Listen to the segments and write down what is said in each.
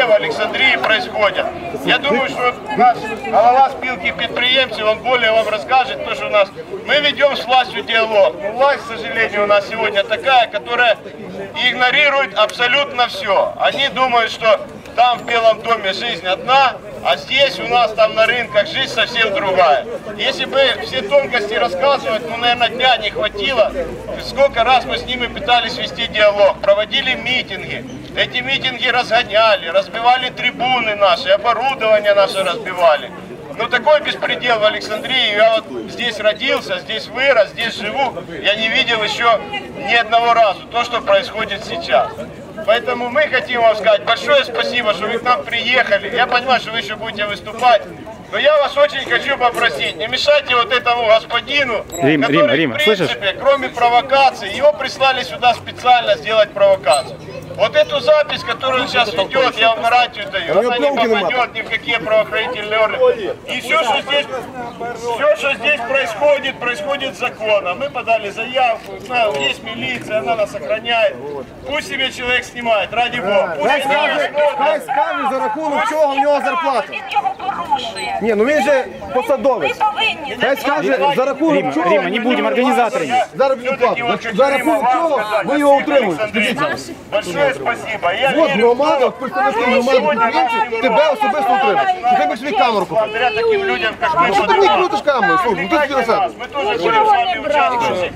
везде в Александрии происходят. Я думаю, что наш голова спилки предприемцев, он более вам расскажет, то, что у нас... Мы ведем с властью диалог. Но власть, к сожалению, у нас сегодня такая, которая игнорирует абсолютно все. Они думают, что там в Белом доме жизнь одна, а здесь у нас там на рынках жизнь совсем другая. Если бы все тонкости рассказывать, ну, наверное, дня не хватило. Сколько раз мы с ними пытались вести диалог, проводили митинги. Эти митинги разгоняли, разбивали трибуны наши, оборудование наше разбивали. Ну такой беспредел в Александрии. Я вот здесь родился, здесь вырос, здесь живу. Я не видел еще ни одного разу то, что происходит сейчас. Поэтому мы хотим вам сказать большое спасибо, что вы к нам приехали. Я понимаю, что вы еще будете выступать. Но я вас очень хочу попросить, не мешайте вот этому господину, Рим, который, Рим, Рим, в принципе, кроме провокации, его прислали сюда специально сделать провокацию. Вот эту запись, которую он сейчас ведет, я вам гарантию даю, она не попадет ни в какие правоохранительные органы. И все, что здесь, все, что здесь происходит, происходит законно. Мы подали заявку, знаю, есть милиция, она нас охраняет. Пусть себе человек снимает, ради бога. Пусть Хай себе скаже, смотрит. хай скаже за рахунок чого в нього зарплата. Він його порушує. Ні, ну він же Ви посадовець. повинні Хай скаже за рахунок Рима, чого Рима, не будем организаторами. заробітну плату. Все-таки вот За- За рахунок вам чого сказать, ви його спасибо, утримуєте? Александрина. Большое спасибо. Я От верю в громада, то, от представники що громади сьогодні підприємців наші тебе особисто утримують. Що ти би собі камеру купив. Благодаря таким людям, как мы, Ну що ти мені крутиш камеру? Слухай, ну ти собі на себе. Мы тоже будем с вами участвовать.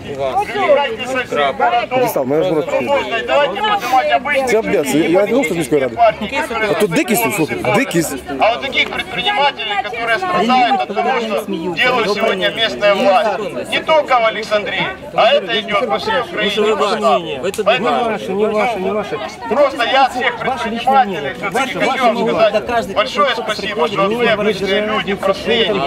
Привлекайте со всех городов. мене ж воно Ну, можно, и давайте поднимать обычных Це обдеться. людей, Я не одну з міської ради. партии, которые А тут дикість, слухай, дикість. А вот таких предпринимателей, которые страдают от того, что делает сегодня местная власть, не только в Александрии, а это идет по всей Украине. и по штату. Поэтому, не ваше, не ваше. Просто я от всех предпринимателей все-таки хочу вам сказать большое спасибо, что все обычные люди, простые, не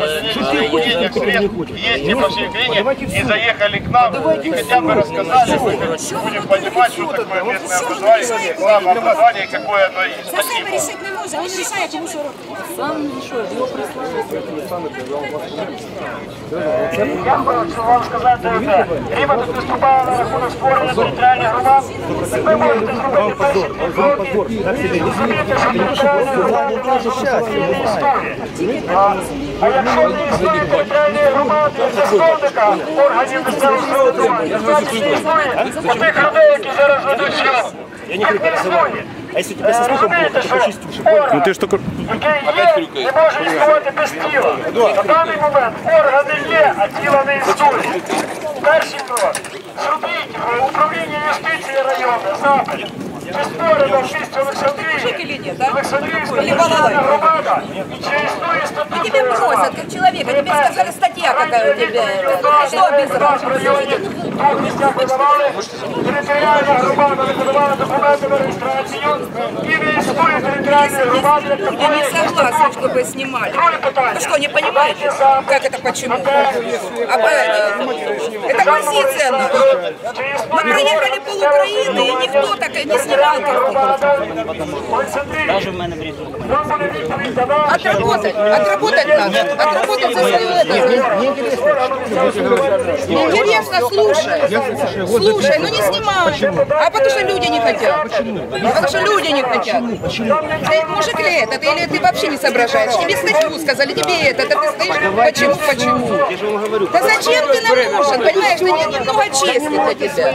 денег, средств, ездите по всей Украине и заехали к нам, и хотя бы рассказали, мы будем понимать, что такое местное образование, самообразование, и какое оно есть. За себе Спасибо. рішити не може, він рішає, кому що робити. Я хочу вам сказати одне. Ріма тут виступає на рахунок створення територіальних громад. Ви можете зробити перші дві кроки і зрозуміти, що територіальні громади це не існує. А- А якщо не існує територіальні громади, засновника органів місцевого самоврядування, значить не існує тих людей, які зараз ведуть зйом. Їх не існує. А если у тебя со слухом Розумієте, плохо, то що шестюшек. орган, Ну ты ж только... який є, не може існувати без тіла. На даний момент органи є, а тіла не існує. Перший крок. Зробіть в управлінні юстиції району запит. Чи створена в місті Олександрії, Олександрійська територіальна громада, і чи існує статут Тебе просят, как человека, тебе сказали статья какая у тебя. Что без в районі двох місцях видавали, територіальна громада не подавала документи на реєстрацію, і не існує територіальної громади, як Я такої. не согласна, чтобы снимали. Друге питання. Вы что, не понимаете, как это почему? А поэтому это позиция наша. Мы проехали пол Украины, и никто так и не снимал картинку. даже в мене в різу. Отработать, отработать надо, отработать за свое это. Интересно, слушай, слушай, ну не снимай. А потому что люди не хотят. Потому что люди не хотят. Ты мужик ли это, ты, или ты вообще не соображаешь? Тебе статью сказали, тебе это, ты стоишь, почему, почему? Да зачем ты нам нужен, понимаешь, ты не- немного чести для тебя.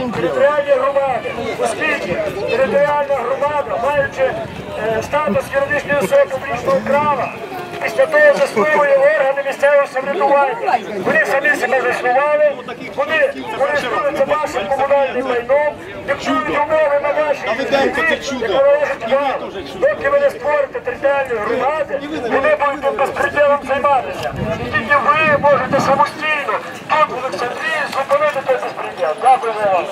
Територіальна громада, маючи е, статус юридичної особи публічного права, після того заснує органи місцевого самоврядування. Вони самі себе заснували, вони користуються вашим комунальним майном, диктують умови на вашій землі, яка належить вам. Доки ви не створите територіальні громади, вони будуть тут безпреділом займатися. І тільки ви можете самостійно тут в Олександрії зупинити цей безпреділ. Дякую за вас.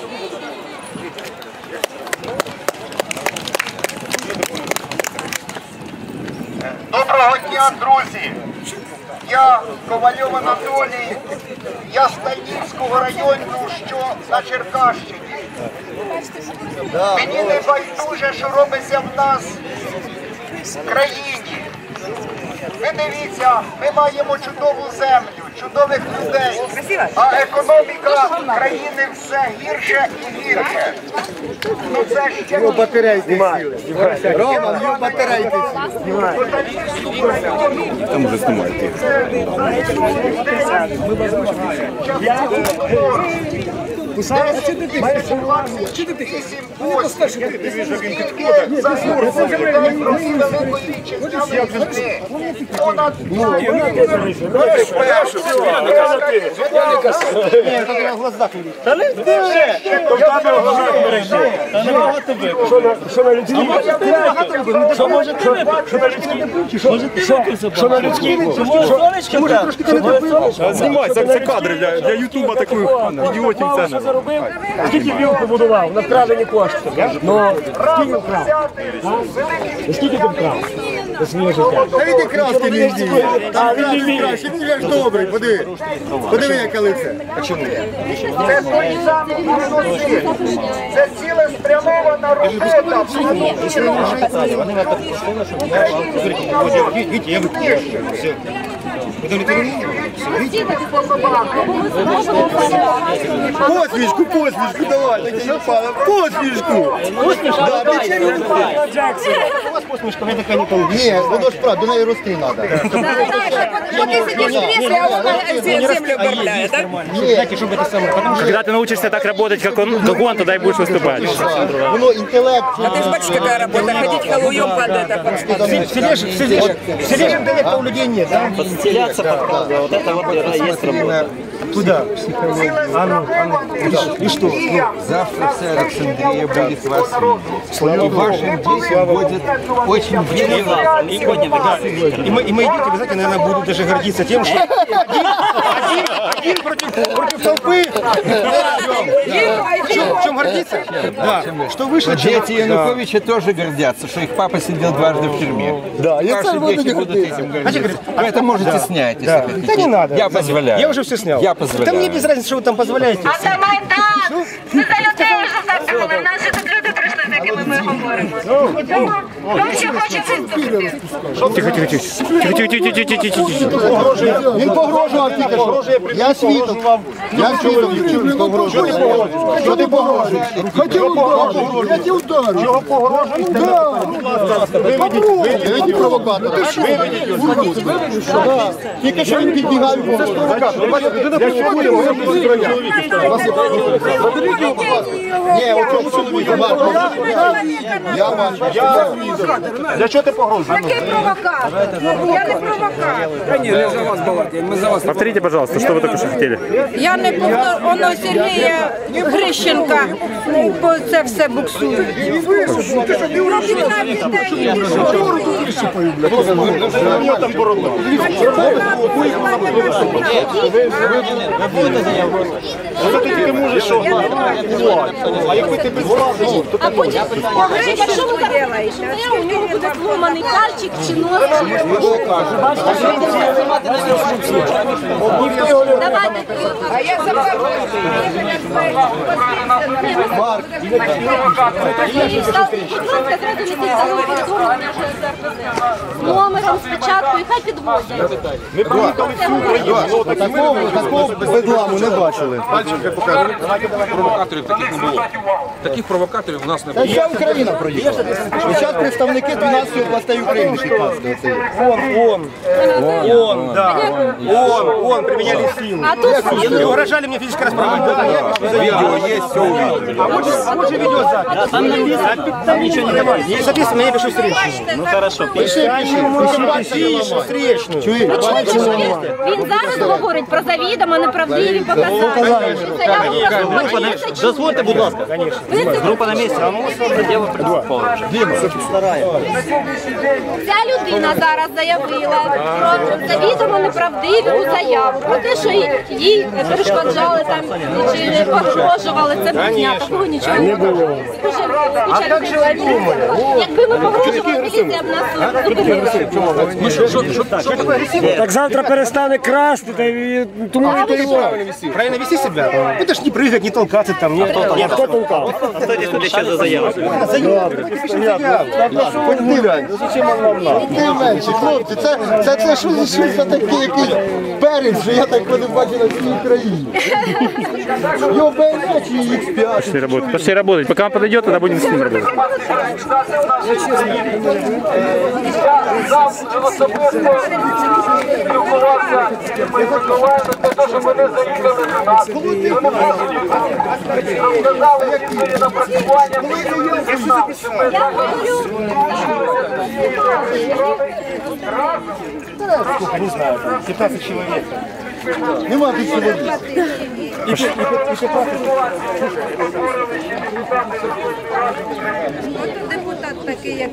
Доброго друзі! Я Ковальов Анатолій, я з Тальнівського району, що на Черкащині. Мені не байдуже, що робиться в нас в країні. Ви дивіться, ми маємо чудову землю, чудових людей, а економіка країни все гірше і гірше. Ну це ще Роман, його батарейки. Там уже знімають Душа, а чи ти тихо? Що на людській? Що на людській? Це кадри для Ютуба таких ідіотів заробив, скільки він побудував на вкрадені кошти. да? Ну, скільки вкрав? Скільки ти вкрав? за ну, своє життя. Та не йди. Він ж добрий, подиви. Подиви, яке лице. Це той самий Ісусі. Це ціле спрямована ракета. Вони мене так пустили, що я. Посмішку, посмішку, давай. Так я впала. Посмішку. Да, печенье Посмішка, я така не получила. Ні, воно ж правда, до неї рости треба. Вот ты сидишь в кресле, а он все землю управляет, да? Когда ты научишься так работать, как он, как он тогда и будешь выступать. Воно інтелект. А ты же бачишь, какая работа, ходить халуем под это. под- Сидиш інтелекту у людей нет, да? Подселяться под правду. Вот это вот есть работа. Куда? И что? Завтра вся Александрия будет вас видеть. И вашим детям будет очень И завтра, и И, мы, и мои дети, вы знаете, наверное, будут даже гордиться тем, что один, один, один против, против толпы. В чем, в чем гордиться? Да. Что вышло? Дети Януковича тоже гордятся, что их папа сидел дважды в тюрьме. Да, я Ваши дети будут этим гордиться. Вы это можете снять, если хотите. Да не надо. Я позволяю. Я уже все снял. Я позволяю. Да мне без разницы, что вы там позволяете. А це Майдан! Це за людей вже забули. В нас же тут люди прийшли, з якими ми говоримо. І тому хто ще хоче виступити? Тихо, тихо, тихо. Тихо, тихо, тихо, тихо, тихо, тихо. Він погрожував тільки що. Я свідок. Я свідок, чую, погрожував. Що ти погрожуєш? Хотів ударити. Я тебе ударю. Чого погрожуєш? Да. Виведіть провокатора. Ти що? Виведіть. Да. Тільки що він підбігав. Це ж провокатор. Бачите, людина провокує, ви Заберіть його, будь ласка. Ні, у цьому чоловіку бачу. Я бачу. Для чого ти погрузив? Який провокатор? Я не провокатор. Та ні, не за вас балакаємо, ми за вас. Повторите, пожалуйста, что вы только. Я не повторю, воно Сергія Грищенка, бо це все буксує. Робіть нам людей. Що ти А якби ти без влади, то А потім погрищенку робите дня у нього буде сломаний кальчик чи нос. Давайте. А Номером спочатку і хай підвозять. Ми не бачили. Провокаторів таких не було. Таких провокаторів у нас не було. Вся Україна проїхала. Зараз представники 12 областей України 15 це є. Он, он, он, да, он, он, применяли силу. А тут И угрожали мне физической расправой. Видео есть, все увидели. А вот же, вот же видеозапись. Там написано, там ничего не давай. Не записано, я пишу встречную. Ну хорошо, Пиши, пиши, пиши, Пишу встречную. Чуєш? Чуєте, що він, він зараз говорить про завідомо неправдиві показання. Заяву про злочин. дозвольте, будь ласка. Ви це Група на місці. Заяву принципово вже. Ця людина зараз заявила про завідомо неправдиву заяву, про те, що їй- перешкоджали там чи погрожували. Це брехня, такого нічого не було. Якби ми погрожували, міліція б нас зупинила. Ну Так завтра перестане красти, та й тому і переводить. Правильно вести себя? Это ж не прыгать, не толкаться там. Не, Я хто толкав? А что здесь тут еще за заява? Ти менше, хлопці, це, це, це що, що за такий якийсь перець, що я такого не бачив на всій Україні. Його беруть і їх сп'ять. Пошли работать. Пошли работать. Пока он подойдет, тогда будем с ним работать. Я говорю, Не знаю, 15 чоловік. Нема тут чоловік. Депутат такий, як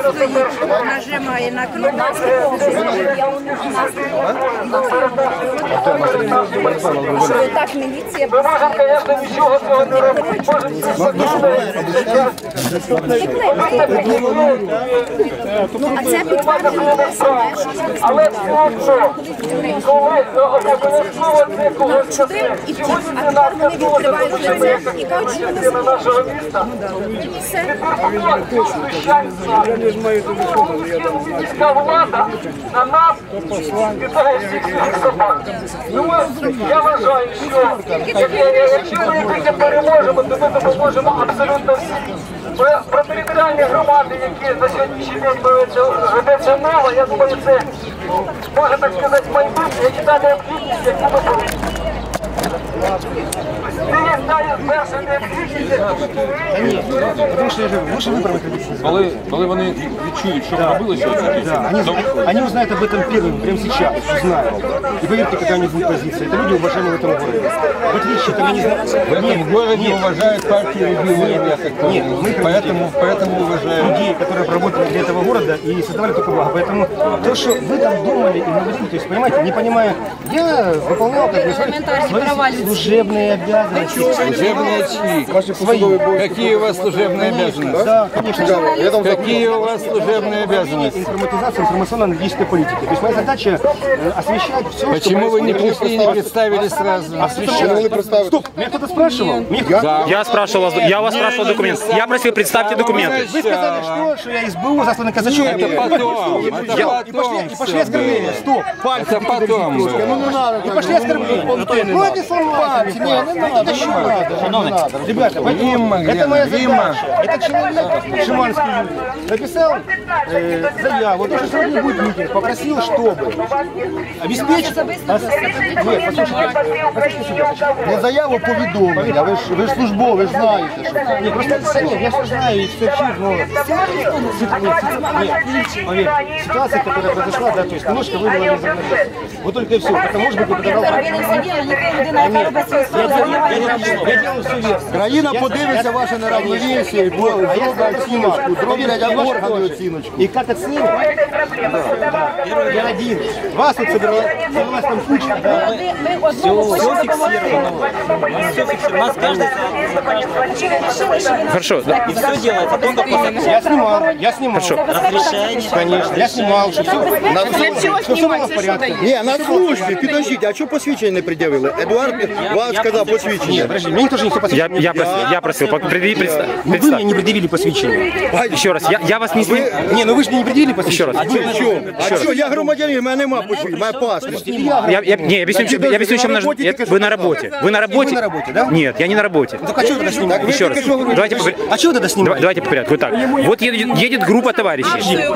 стоїть, нажимає на кнопку. Що так міліція А це підтверджує себе, що Але коли обов'язково ну, не когось часи, сьогодні не нас не було, що ми як на нашого міста. Тепер на нас кидає всіх собак. Ну, я вважаю, що якщо ми тільки переможемо, то ми допоможемо абсолютно всім. Про, територіальні громади, які на сьогоднішній день ведеться, мова, я думаю, це може так сказати майбутнє, які та необхідність, яку ми повинні. Коли, коли вони відчують, що сьогодні, Да, они, они узнают об этом первым, прямо сейчас, узнают. И поверьте, какая у них будет позиция. Это люди уважаемые в этом городе. В отличие от они знают... В этом городе уважают партию регионов, я так понял. Нет, мы поэтому, поэтому уважают. людей, которые работали для этого города и создавали только благо. Поэтому то, что вы там думали и наводили, то есть, понимаете, не понимая, я выполнял как бы свои, свои служебные обязанности. Служебные чьи? Какие у вас служебные обязанности? Да, конечно. Какие у вас служебные обязанности? Информатизация информационно-аналитической политики. То есть моя задача э, освещать все, Почему вы не пришли и не представили сразу? Освещать. Стоп, меня кто-то спрашивал? Я спрашивал вас, я вас спрашивал документ. Я просил, представьте документы. Вы сказали, что, что я СБУ, засланный казачок. Это потом, это И потом пошли, и пошли оскорбления. Стоп, пальцы. Это потом. Ну надо. И пошли оскорбления. Ну это пальцы. Не, не надо, не надо. Не надо. Ребята, поэтому Римма, это моя Римма. задача. Это человек, Шиманский Юрий, написал э, заяву, то, что сегодня будет митинг, попросил, чтобы обеспечить... Нет, послушайте, послушайте сюда. Я заяву повідомив, а ви ж, ви ж службові, ви ж знаєте, що... Ні, просто це ні, я ж знаю, і все вчив, но... Нет, поверь, ситуация, которая произошла, да, то есть немножко вывела из равновесия. Вот только и все. Это может быть не подавал... Я делаю все верно. Країна подивиться ваше неравновесие і зробить оціночку, зроблять органи оціночку. И как оценили? Да. Я один. Вас тут собралась, собралась там куча. Да. Все фиксировано. Все фиксировано. У нас каждый Хорошо. да. И все делается только после Я снимал, я снимал. Хорошо. разрешения. Конечно, я снимал, что все, что все было в порядке. Ні, на службі, підождіть, а чого посвідчення не пред'явили? Едуард вам сказав посвідчення. Подожди, мне тоже не все Я, я просил, я просил, пок- предъяви- предста- Ну, вы мне представь. не предъявили посвящение. Еще раз, я, я вас не снимаю. Не, ну вы же мне не предъявили Еще посвящение. раз. Ви що? А що, я громадянин, в мене нема посвідчення, в мене паспорт. Я, я, не, я объясню, чем- я объясню, на чем наш... работе я- только Вы что на работе. Вы на работе? Вы на работе, да? Нет, я не на работе. Так а что вы тогда снимаете? Еще раз. что Давайте, что- по- А что вы тогда Давай- снимаете? давайте по порядку. Вот так. Вот едет, едет группа товарищей.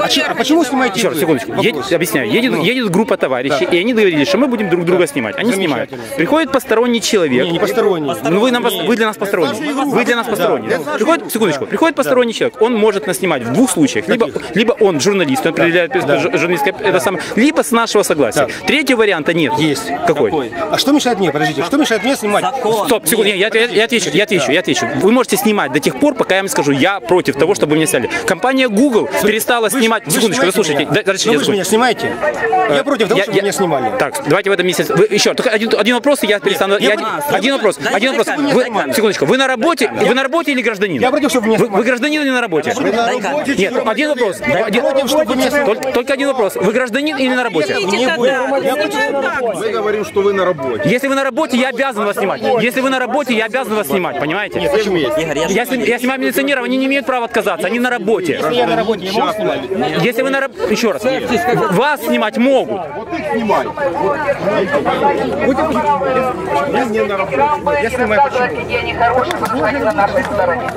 А, че- а почему снимаете Еще раз, вы? секундочку. Едет, объясняю. Едет, едет группа товарищей, и они договорились, что мы будем друг друга снимать. Они снимают. Приходит посторонний человек. Не, не посторонний. Ну вы, нам, вы для нас посторонний. Вы для нас посторонний. Приходит, секундочку, приходит посторонний человек, он может нас снимать в двух случаях. Либо, либо он журналист, он определяет жу- журналистское, это самое, либо с нашего согласия. Третьего варианта нет. Есть. Какой? А что мешает мне? Подождите, что мешает мне снимать? Стоп, секунду, я, я, я отвечу, я отвечу, я отвечу. Вы можете снимать до тех пор, пока я вам скажу, я против того, чтобы меня сняли. Компания Google перестала снимать. Секундочку, разрешите, Ну я вы же меня снимаете. Я против того, чтобы меня снимали. Так, давайте в этом месяце. Еще, только один, один вопрос, и я перестану. я- понимаю. один вопрос. Вопрос. Вы, секундочку, вы на работе? Вы на работе или гражданин? Я против, чтобы Вы, вы гражданин или на работе? Ви на роботі чи Нет, один вопрос. Один- против, чтобы меня Только, только один вопрос. Вы гражданин или на работе? Мы говорим, что вы на работе. Если вы на работе, я обязан вас снимать. Если вы на работе, я обязан вас снимать, понимаете? Я, сни- я снимаю милиционеров, они не имеют права отказаться, они на работе. я на работе не могу снимать. Если вы на работе, еще раз, вас снимать могут. Я снимаю какие они хорошие, потому что они на нашей стороне.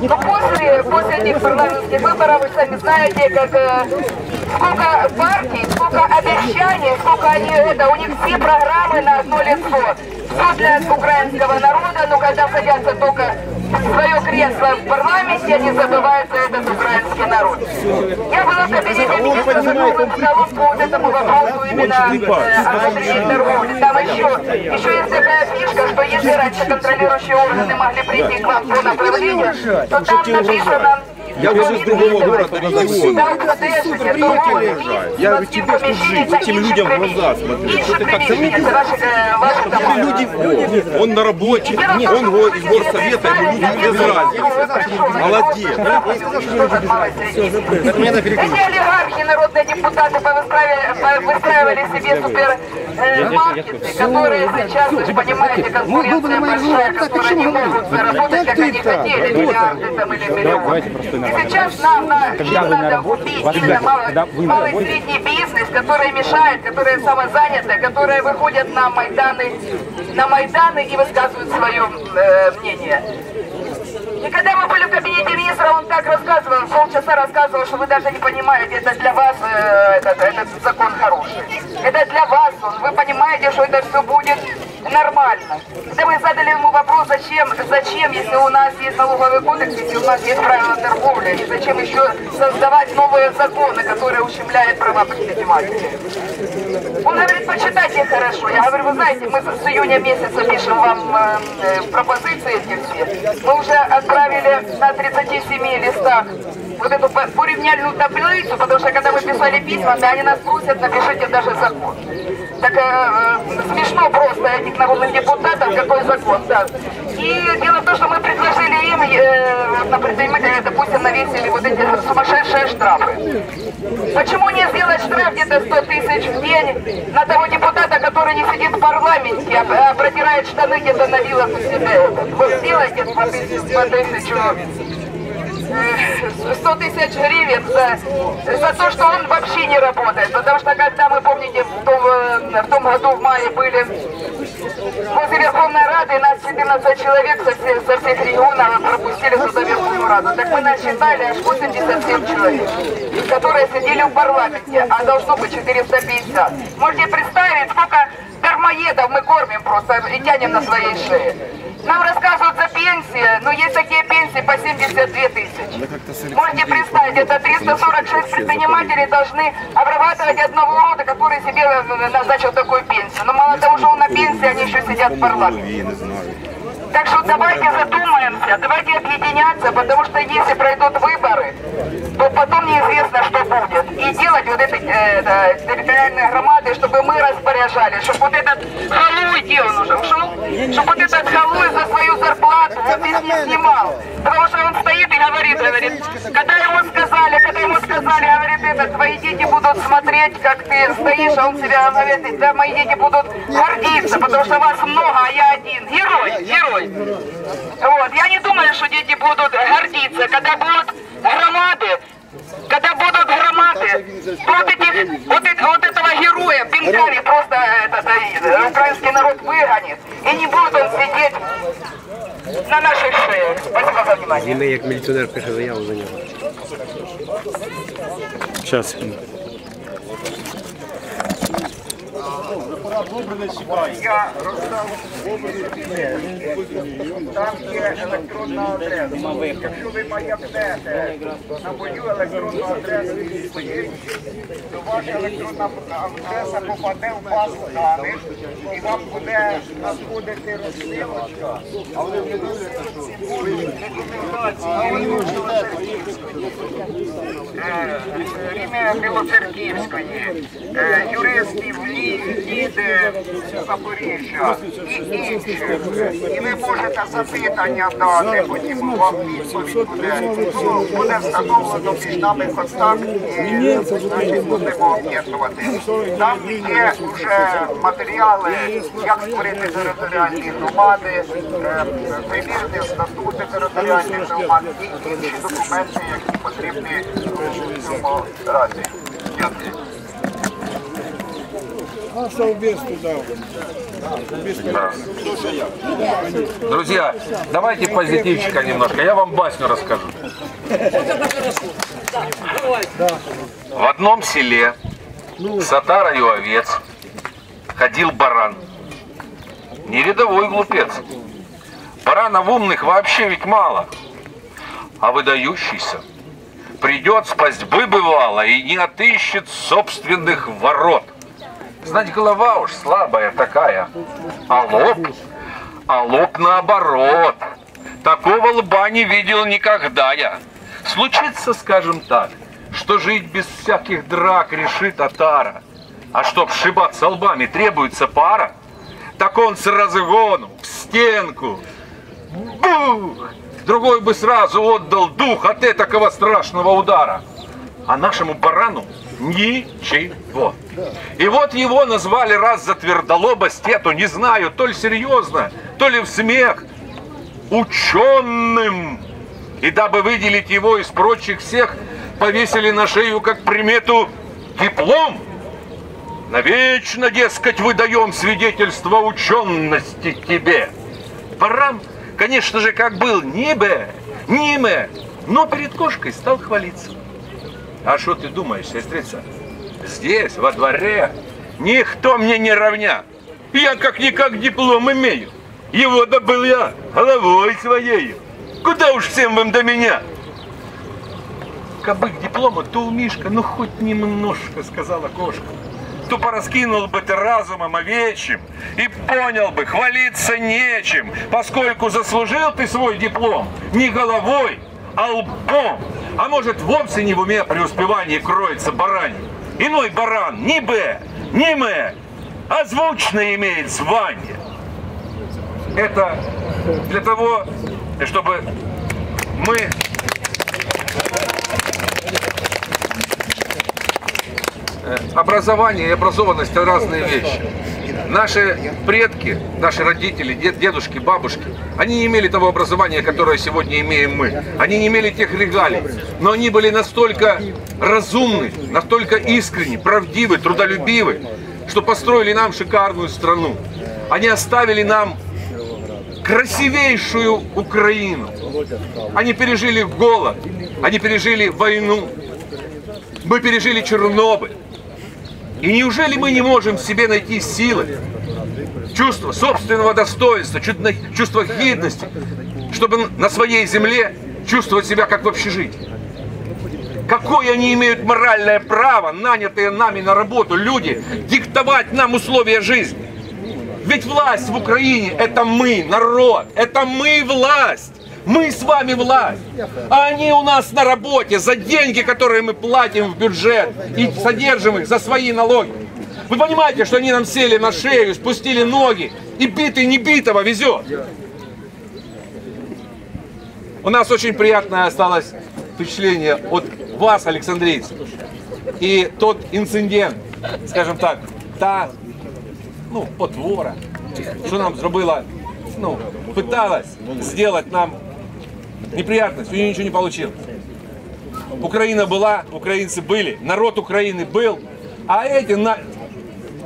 Но после, после этих парламентских выборов, вы сами знаете, как э, сколько партий, сколько обещаний, сколько они это, у них все программы на одно лицо. Все для украинского народа, но когда садятся только свое кресло в парламенте, они забывают за этот украинский народ. Я была в кабинете министра за круглым столом по вот этому вопросу именно э, торговле. Там еще, еще есть такая фишка, что если раньше контролирующие органы могли прийти к вам по направлению, то там написано Я уже с другого города, региона. там подешевле, торговля, Я говорю, тебе что жить, этим людям в глаза смотреть. Что ты это ваши, э, люди, он на работе, он из горсовета, ему люди без разницы. Молодец. Эти олигархи, народные депутаты выстраивали себе супер э, маркеты, которые сейчас, вы же понимаете, конкуренция большая, которые не могут заработать, как они хотели, миллиарды там или миллионы. И сейчас нам на, им надо убить именно малый, малый и средний бизнес, который мешает, которые самозаняты, которые выходят на Майданы, на Майданы и высказывают свое э, мнение. И когда мы были в кабинете министра, он так рассказывал, полчаса рассказывал, что вы даже не понимаете, это для вас э, этот, этот закон хороший. Это для вас он. Вы понимаете, что это все будет нормально. Когда мы задали ему вопрос, зачем, зачем, если у нас есть налоговый кодекс, если у нас есть правила торговли, и зачем еще создавать новые законы, которые ущемляют права предпринимателей. Он говорит, почитайте хорошо. Я говорю, вы знаете, мы с июня месяца пишем вам э, э, пропозиции эти все. Мы уже отправили на 37 листах вот эту по- порівняльную таблицу, потому что когда мы писали письма, да, они нас просят, напишите даже закон. Так э, э, смешно просто этих народных депутатов, какой закон, да. И дело в том, что мы предложили им, э, на предпринимателя, допустим, навесили вот эти сумасшедшие штрафы. Почему не сделать штраф где-то 100 тысяч в день на того депутата, который не сидит в парламенте, а, а протирает штаны где-то на вилах у себя? Вот сделайте по тысяч- по тысячу э, 100 тысяч гривен за, за то, что он вообще не работает. Потому что когда мы, помните, в том, э, в том году в мае были возле Верховной Рады, нас 14 человек со всех, со всех регионов пропустили сюда Верховную Раду. Так мы насчитали аж 87 человек, которые сидели в парламенте, а должно быть 450. Можете представить, сколько дармоедов мы кормим просто и тянем на своей шее. Нам рассказывают за пенсии, но есть такие пенсии по 72 тысячи. Можете представить, это 346 предпринимателей должны обрабатывать одного урода, который себе э, назначил такую пенсию. Но мало того, что он на пенсии, они еще сидят в парламенте. Так что давайте задумаемся, давайте объединяться, потому что если пройдут выборы, то потом неизвестно, что будет. И делать вот эти э, это, территориальные громады, чтобы мы распоряжались, чтобы вот этот халуй, он уже ушел, чтобы вот этот халуй за свою зарплату вот здесь не снимал. Потому что он стоит и говорит, говорит, когда ему сказали, когда ему сказали, говорит, это, твои дети будут смотреть, как ты стоишь, а он себя говорит, да, мои дети будут гордиться, потому что вас много, а я один. Герой, герой. Вот, я не думаю, что дети будут гордиться, когда будут громады, когда будут громады, вот, этих, вот, вот этого героя пинками просто этот, э, украинский народ выгонит, и не будет он сидеть на наших шеях. Спасибо за внимание. Ми як міліціонер пише заяву за нього. Сейчас. Я роздав там є електронна адреса. Якщо ви маякнете на мою електронну адресу відповідь, то ваша електронна адреса попаде в базу даних і вам буде надходити розсилочка. Але ви Рівня Білоцерківської, е, юристів, лі- лідерів, е, Запоріжжя і інші. І ви можете запитання дати, потім вам відповідь буде. Буде встановлено між нами контакт і значить, будемо об'єднуватись. Там є вже матеріали, як створити територіальні громади, е, примірні статути територіальних громад і інші документи, які потрібні в цьому разі. Дякую. А совбез туда. Друзья, давайте позитивчика немножко. Я вам басню расскажу. В одном селе с отарою овец ходил баран. Не рядовой глупец. Баранов умных вообще ведь мало. А выдающийся придет спасть бы бывало и не отыщет собственных ворот. Знать, голова уж слабая такая, а лоб, а лоб наоборот. Такого лба не видел никогда я. Случится, скажем так, что жить без всяких драк решит Атара. А чтоб сшибаться лбами требуется пара, так он с разгону в стенку. Бух! Другой бы сразу отдал дух от этакого страшного удара. А нашему барану ничего. И вот его назвали раз за твердолобость эту, не знаю, то ли серьезно, то ли в смех, ученым. И дабы выделить его из прочих всех, повесили на шею как примету диплом. Навечно, дескать, выдаем свидетельство учености тебе. Баран, конечно же, как был нибе, ниме, но перед кошкой стал хвалиться. А что ты думаешь, сестрица? Здесь, во дворе, никто мне не равня. Я как-никак диплом имею. Его добыл я головой своей. Куда уж всем вам до меня? Кабы к диплому, то у Мишка, ну хоть немножко, сказала кошка. То пораскинул бы ты разумом овечьим и понял бы, хвалиться нечем, поскольку заслужил ты свой диплом не головой, а лбом. А может вовсе не в уме преуспевание кроется баранин. Иной баран ни Б, ни М, а звучно имеет звание. Это для того, чтобы мы образование и образованность это разные вещи. Наши предки, наши родители, дед, дедушки, бабушки, они не имели того образования, которое сегодня имеем мы. Они не имели тех регалий. Но они были настолько разумны, настолько искренни, правдивы, трудолюбивы, что построили нам шикарную страну. Они оставили нам красивейшую Украину. Они пережили голод, они пережили войну, мы пережили Чернобыль. И неужели мы не можем в себе найти силы, чувство собственного достоинства, чувство гидности, чтобы на своей земле чувствовать себя как в общежитии? Какое они имеют моральное право, нанятые нами на работу люди, диктовать нам условия жизни? Ведь власть в Украине – это мы, народ, это мы власть. Мы с вами власть. А они у нас на работе за деньги, которые мы платим в бюджет и содержим их за свои налоги. Вы понимаете, что они нам сели на шею, спустили ноги, и битый не битого везет. У нас очень приятное осталось впечатление от вас, Александрийцы. И тот инцидент, скажем так, та ну, потвора, що нам зробила, ну, пыталась сделать нам неприятность, у нее ничего не получилось. Украина была, украинцы были, народ Украины был, а эти, на...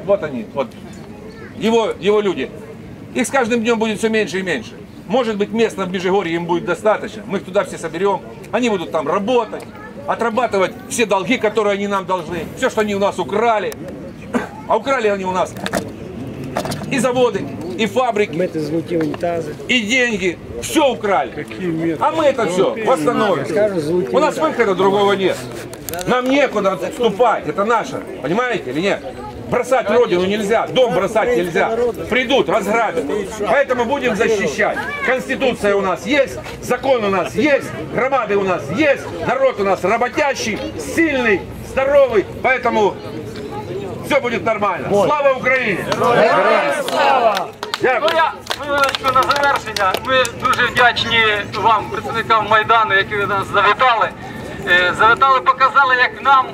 вот они, вот, его, его люди, их с каждым днем будет все меньше и меньше. Может быть, места в Межигорье им будет достаточно, мы их туда все соберем, они будут там работать, отрабатывать все долги, которые они нам должны, все, что они у нас украли. А украли они у нас и заводы, и фабрики, и деньги. Все украли. А мы это все восстановим. У нас выхода другого нет. Нам некуда отступать. Это наше. Понимаете или нет? Бросать родину нельзя, дом бросать нельзя. Придут, разграбят. Поэтому будем защищать. Конституция у нас есть, закон у нас есть, громады у нас есть, народ у нас работящий, сильный, здоровый. Поэтому все будет нормально. Слава Украине! Ну, хвилиночку на завершення. Ми дуже вдячні вам, представникам Майдану, які ви нас завітали. Е, Завітали, показали, як нам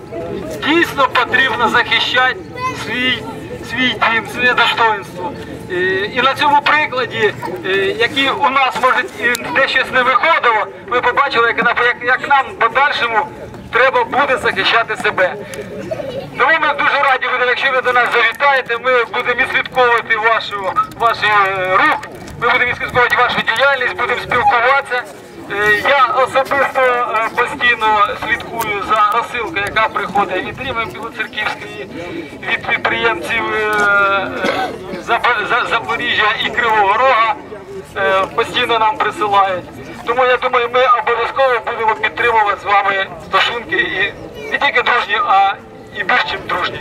дійсно потрібно захищати свій, свій дім, своє достоинство. Е, І на цьому прикладі, е, який у нас може де щось не виходило, ми побачили, як, на- як, як нам подальшому треба буде захищати себе. Тому ми дуже раді будемо, якщо ви до нас завітаєте, ми будемо відслідковувати вашу, ваш е, рух, ми будемо відслідковувати вашу діяльність, будемо спілкуватися. Е, Я особисто е, постійно слідкую за розсилкою, яка приходить від Рівень Білоцерківської, від підприємців Запо- За- Запоріжжя і Кривого Рога. Постійно нам присилають. Тому я думаю, ми обов'язково будемо підтримувати з вами стосунки і не тільки дружні, а і більш чим дружні.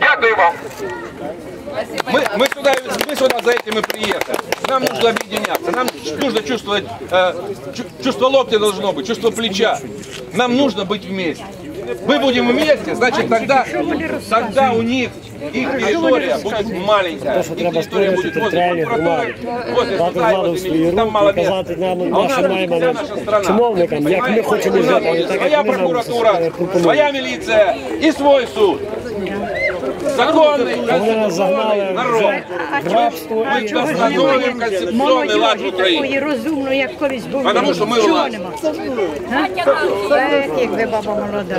Дякую вам. Мы, мы, сюда, мы сюда за этим и приехали. Нам нужно объединяться, нам нужно чувствовать, э, чу- чувство локтя должно быть, чувство плеча. Нам нужно быть вместе. Мы будем вместе, значит тогда, тогда у них их территория будет маленькая. Их территория будет возле прокуратуры, возле суда, в возле милиции. Там мало места. показати нам А у нас нашим вся найманим наша страна. чиновникам, як ми хочемо У нас жити, а не будет так, своя як вони нам прокуратура, пропонують. своя милиция и свой суд. Законный, Вони нас загнали народ. в рабство. Мы восстановим конституционный лад в Украине. такої розумної, як колись був. Потому що ми Чого влада. нема? Е, Якби баба молода.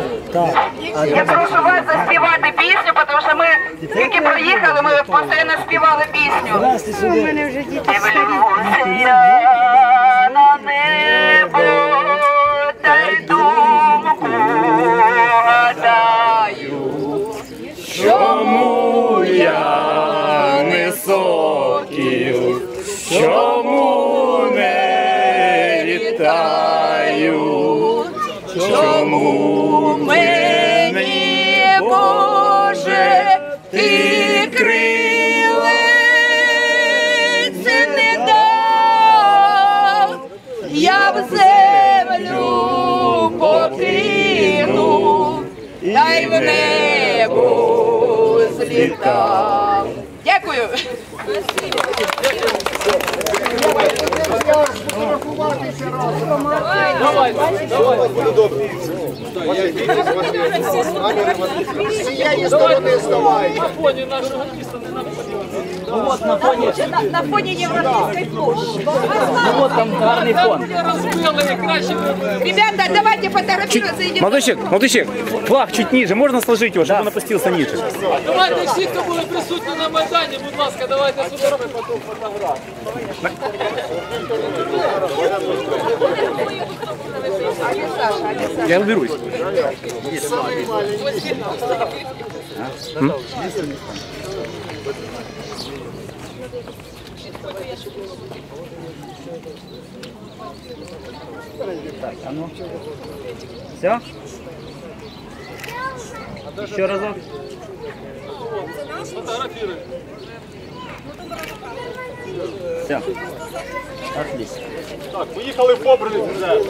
Я прошу вас заспівати пісню, тому що ми тільки проїхали, ми постійно співали пісню. У мене вже діти Дивлюся я на небо, Сокіл? Чому не літаю? Чому Мені, Боже, ти крилиці не дав, я в землю покинув, та й в небо злітав. З цієї сторони ставай. На фоні нашого міста не на Вот на фоне, на, на фоне Европейской площади. Вот там гарний фон. Розбили, краще Ребята, давайте фотографироваться. идем. Молодой человек, молодой человек, флаг чуть ниже, можно сложить его, чтобы он опустился ниже? Давайте всі, хто були присутні на Майдані, будь ласка, давайте сфотографуємо фотографію. Я уберусь. М? Все? Еще разок. Фотографируй. Все. Отлично. Так, поїхали в Бобринець вже.